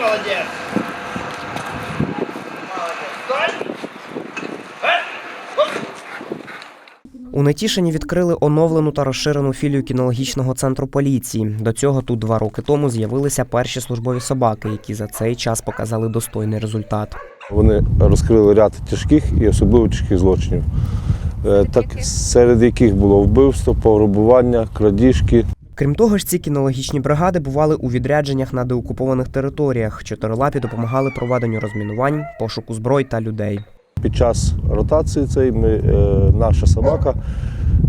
Молодец. Оп. У Нетішині відкрили оновлену та розширену філію кінологічного центру поліції. До цього тут два роки тому з'явилися перші службові собаки, які за цей час показали достойний результат. Вони розкрили ряд тяжких і особливо тяжких злочинів, Е, так, серед яких було вбивство, пограбування, крадіжки. Крім того ж, ці кінологічні бригади бували у відрядженнях на деокупованих територіях. Чотирилапі допомагали проведенню розмінувань, пошуку зброй та людей. Під час ротації цієї ми, е, наша собака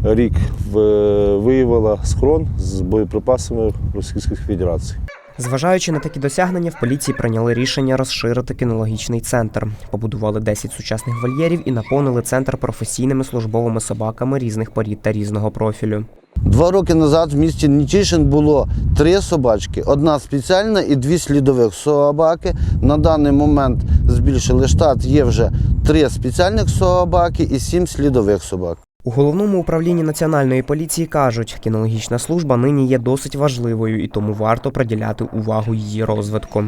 рік в- виявила схрон з боєприпасами Російської Федерації. Зважаючи на такі досягнення, в поліції прийняли рішення розширити кінологічний центр. Побудували 10 сучасних вольєрів і наповнили центр професійними службовими собаками різних порід та різного профілю. Два роки назад в місті Нічишин було три собачки: одна спеціальна і дві слідових собаки. На даний момент збільшили штат. Є вже три спеціальних собаки і сім слідових собак. У головному управлінні національної поліції кажуть, кінологічна служба нині є досить важливою і тому варто приділяти увагу її розвитку.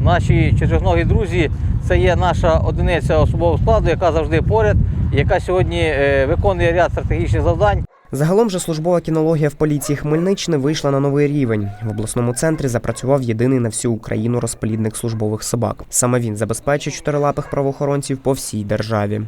Наші чотирьохногі друзі це є наша одиниця особового складу, яка завжди поряд, яка сьогодні е, виконує ряд стратегічних завдань. Загалом же службова кінологія в поліції Хмельниччини вийшла на новий рівень. В обласному центрі запрацював єдиний на всю Україну розплідник службових собак. Саме він забезпечує чотирилапих правоохоронців по всій державі.